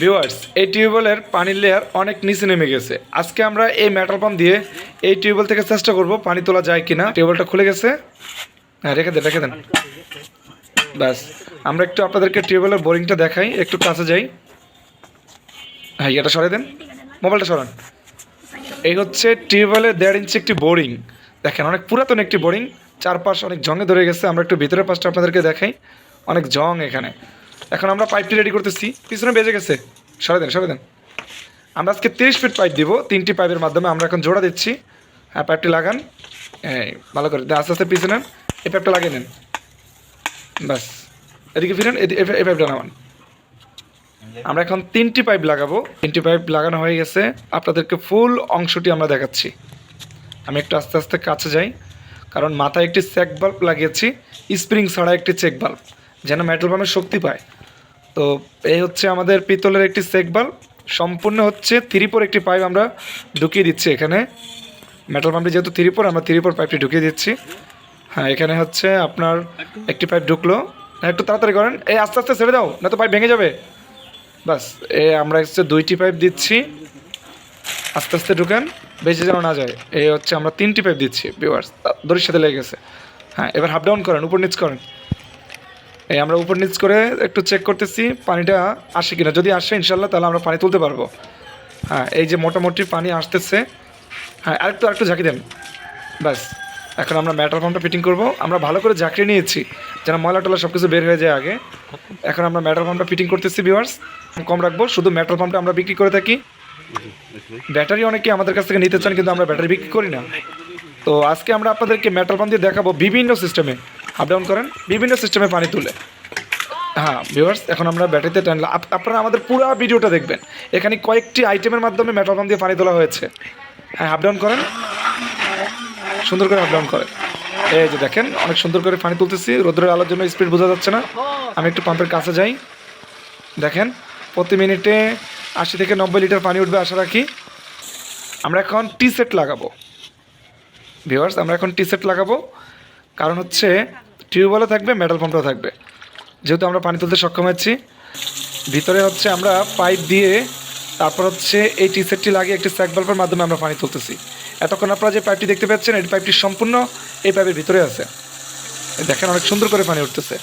Viewers, এই টিউবওয়েলের পানির লেয়ার অনেক নিচে নেমে গেছে। আজকে আমরা এই মেটাল পাম্প দিয়ে এই টিউবওয়েল থেকে চেষ্টা করব পানি তোলা যায় কিনা। টিউবওয়েলটা খুলে গেছে। হ্যাঁ রেখে দেন রেখে দেন। ব্যাস, আমরা একটু আপনাদেরকে টিউবওয়েলের বোরিংটা দেখাই, একটু কাছে যাই। হ্যাঁ এটা সরাই দেন। মোবাইলটা সরান। এই হচ্ছে টিউবওয়েলের দেড় ইঞ্চি একটি বোরিং। দেখেন, অনেক পুরাতন একটি বোরিং। চারপাশ অনেক জঙে ধরে গেছে। আমরা একটু ভিতরের পাশটা আপনাদেরকে দেখাই। অনেক জং এখানে। এখন আমরা পাইপটি রেডি করতেছি। পিছনে বেজে গেছে। সরে দেন সরে দেন। আমরা আজকে তিরিশ ফিট পাইপ দিব। তিনটি পাইপের মাধ্যমে আমরা এখন জোড়া দিচ্ছি। হ্যাঁ পাইপটি লাগান। এই, ভালো করে। আস্তে আস্তে পিছনে নেন। এই পাইপটা লাগিয়ে নেন। ব্যাস। এদিকে ফিরেন এই পাইপটা নামান। আমরা এখন তিনটি পাইপ লাগাবো। তিনটি পাইপ লাগানো হয়ে গেছে। আপনাদেরকে ফুল অংশটি আমরা দেখাচ্ছি। আমি একটু আস্তে আস্তে কাছে যাই। কারণ মাথায় একটি চেক বাল্ব লাগিয়েছি। স্প্রিং ছাড়া একটি চেক বাল্ব যেন মেটাল পাম্পের শক্তি পায়। তো এই হচ্ছে আমাদের পিতলের একটি বাল্ব সম্পূর্ণ হচ্ছে থ্রিপোর একটি পাইপ আমরা ঢুকিয়ে দিচ্ছি এখানে। মেটাল পাম্পটি যেহেতু থ্রিপোর আমরা থ্রিপোর পাইপটি ঢুকিয়ে দিচ্ছি। হ্যাঁ এখানে হচ্ছে আপনার একটি পাইপ ঢুকলো। হ্যাঁ, একটু তাড়াতাড়ি করেন। এই আস্তে আস্তে ছেড়ে দাও না তো পাইপ ভেঙে যাবে। বাস এ আমরা হচ্ছে দুইটি পাইপ দিচ্ছি। আস্তে আস্তে ঢুকান বেশি যেন না যায়। এই হচ্ছে আমরা তিনটি পাইপ দিচ্ছি বিওয়ার্স দড়ির সাথে লেগে গেছে। হ্যাঁ এবার হাফ ডাউন করেন উপর নিচ করেন। এই, আমরা উপর নিচ করে একটু চেক করতেছি, পানিটা আসে কিনা। যদি আসে ইনশাল্লাহ তাহলে আমরা পানি তুলতে পারব। হ্যাঁ এই যে মোটামুটি পানি আসতেছে। হ্যাঁ আরেকটু আরেকটু ঝাঁকি দেন। ব্যাস, এখন আমরা ম্যাটার পাম্পটা ফিটিং করব। আমরা ভালো করে ঝাঁকিয়ে নিয়েছি, যেন ময়লা টলা সব কিছু বের হয়ে যায় আগে। এখন আমরা ম্যাটার পাম্পটা ফিটিং করতেছি ভিউয়ার্স কম রাখব, শুধু ম্যাটার পাম্পটা আমরা বিক্রি করে থাকি। ব্যাটারি অনেকে আমাদের কাছ থেকে নিতে চান, কিন্তু আমরা ব্যাটারি বিক্রি করি না। তো আজকে আমরা আপনাদেরকে মেটাল পাম্প দিয়ে দেখাবো বিভিন্ন সিস্টেমে আপ ডাউন করেন, বিভিন্ন সিস্টেমে পানি তুলে। হ্যাঁ ভিউয়ার্স এখন আমরা ব্যাটারিতে টানলাম আপনারা আমাদের পুরো ভিডিওটা দেখবেন। এখানে কয়েকটি আইটেমের মাধ্যমে মেটাল পাম্প দিয়ে পানি তোলা হয়েছে। হ্যাঁ আপ ডাউন করেন। সুন্দর করে আপ ডাউন করেন। এই যে দেখেন, অনেক সুন্দর করে পানি তুলতেছি। রোদ্রের আলোর জন্য স্পিড বোঝা যাচ্ছে না। আমি একটু পাম্পের কাছে যাই। দেখেন, প্রতি মিনিটে আশি থেকে নব্বই লিটার পানি উঠবে, আশা রাখি। আমরা এখন টি সেট লাগাবো। ভিউয়ার্স আমরা এখন টি সেট লাগাবো। কারণ হচ্ছে টিউবওয়েলও থাকবে মেটাল পাম্পটাও থাকবে। যেহেতু আমরা পানি তুলতে সক্ষম হচ্ছি, ভিতরে হচ্ছে আমরা পাইপ দিয়ে তারপর হচ্ছে এই টি সেটটি লাগিয়ে একটি স্যাক বাল্বের মাধ্যমে আমরা পানি তুলতেছি। এতক্ষণ আপনারা যে পাইপটি দেখতে পাচ্ছেন, এই পাইপটি সম্পূর্ণ এই পাইপের ভিতরে আছে। দেখেন অনেক সুন্দর করে পানি উঠতেছে।